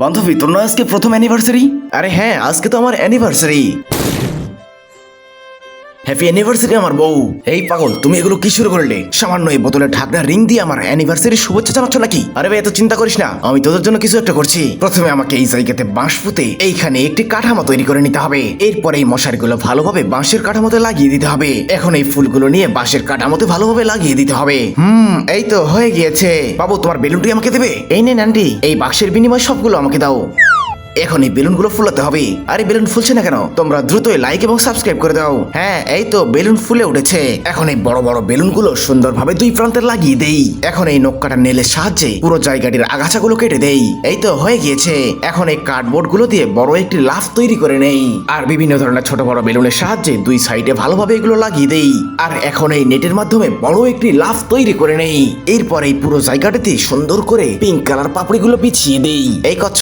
বান্ধবী তোর না আজকে প্রথম অ্যানিভার্সারি আরে হ্যাঁ আজকে তো আমার অ্যানিভার্সারি হ্যাপি অ্যানিভার্সারি আমার বউ। এই পাগল, তুমি এগুলো কি শুরু করলে? সামান্য এই বোতলে ঢাকনা রিং দিয়ে আমার অ্যানিভার্সারি শুভেচ্ছা জানাচ্ছ নাকি? আরে ভাই, এত চিন্তা করিস না। আমি তোদের জন্য কিছু একটা করছি। প্রথমে আমাকে এই জায়গাতে বাঁশ পুঁতে এইখানে একটি কাঠামো তৈরি করে নিতে হবে। এরপরে এই মশারিগুলো ভালোভাবে বাঁশের কাঠামোতে লাগিয়ে দিতে হবে। এখন এই ফুলগুলো নিয়ে বাঁশের কাঠামোতে ভালোভাবে লাগিয়ে দিতে হবে। হুম, এই তো হয়ে গিয়েছে। বাবু, তোমার বেলুনটি আমাকে দেবে? এই নে নান্ডি এই বাক্সের বিনিময় সবগুলো আমাকে দাও। এখন এই বেলুনগুলো ফুলাতে হবে। আরে, বেলুন ফুলছে না কেন? তোমরা দ্রুতই লাইক এবং সাবস্ক্রাইব করে দাও। হ্যাঁ এই তো বেলুন ফুলে উঠেছে। এখন এই বড় বড় বেলুনগুলো সুন্দরভাবে দুই প্রান্তে লাগিয়ে দেই। এখন এই নক্কাটা নেলের সাহায্যে পুরো জায়গাটির আগাছাগুলো কেটে দেই। এই তো হয়ে গিয়েছে। এখন এই কার্ডবোর্ডগুলো দিয়ে বড় একটি লাফ তৈরি করে নেই। আর বিভিন্ন ধরনের ছোট বড় বেলুনের সাহায্যে দুই সাইডে ভালোভাবে এগুলো লাগিয়ে দেই। আর এখন এই নেটের মাধ্যমে বড় একটি লাফ তৈরি করে নেই। এরপর এই পুরো জায়গাটাতে সুন্দর করে পিঙ্ক কালার পাপড়িগুলো বিছিয়ে দেই। এই কচ্ছ